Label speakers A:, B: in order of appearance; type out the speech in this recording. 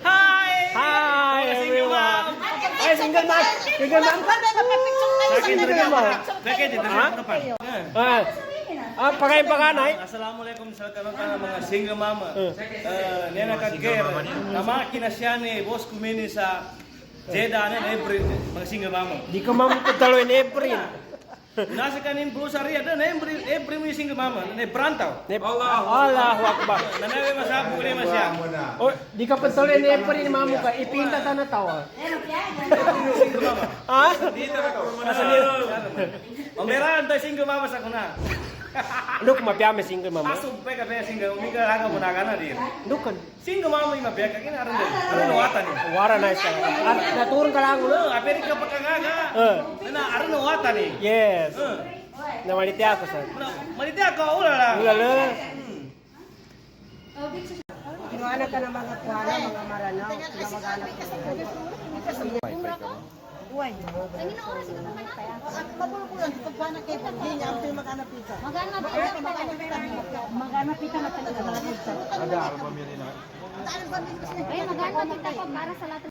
A: Hi!
B: Hi,
A: Single
B: everyone.
A: mom.
B: Ay, single man. Single man. Single.
A: Sakit ito
B: Ha?
A: sa depan.
B: Ah, ah pakain pakanay.
A: Assalamualaikum sa kanon ka mga single mama.
B: Eh.
A: Uh, nena ka ger. Namaki na siya ni boss kumini sa Jeddah na April mga single mama.
B: Di ka mamutalo in April.
A: Nasa kanin grocery ada na April April mo yung single mama. Na brantaw.
B: Nep- Allahu Akbar.
A: Nanawe masabu ni masya.
B: Oh, di ka patalo in April ni mamu ka. Ipinta ta na tawa. Ah?
A: Dito na ko. Asa ni? Omeran tayo single mama sa kuna.
B: Ano kung mapiyame single mama?
A: Asog pa ka pa single umika raga mo na kana din.
B: Ano kan?
A: Single mama yung mabiyag ka kinaran din. Ano nuwatan ni?
B: Wara na siya. Ah, naturong ka lang.
A: Oh, aperi ka pa kagaga.
B: Eh.
A: Na ano nuwatan ni?
B: Yes.
A: Eh.
B: Namaliti ako sa.
A: Maliti ako ula lang.
B: Ulala.
C: Inuana ka ng mga kuwana, mga maranaw, na maghanap ka. Uy. Mabulukulan, pagpana kayo, hindi niya ang maghanap pizza.
D: Magana pita
C: Maghanap pizza na talaga.
D: Ay, magana pita pa para sa lahat.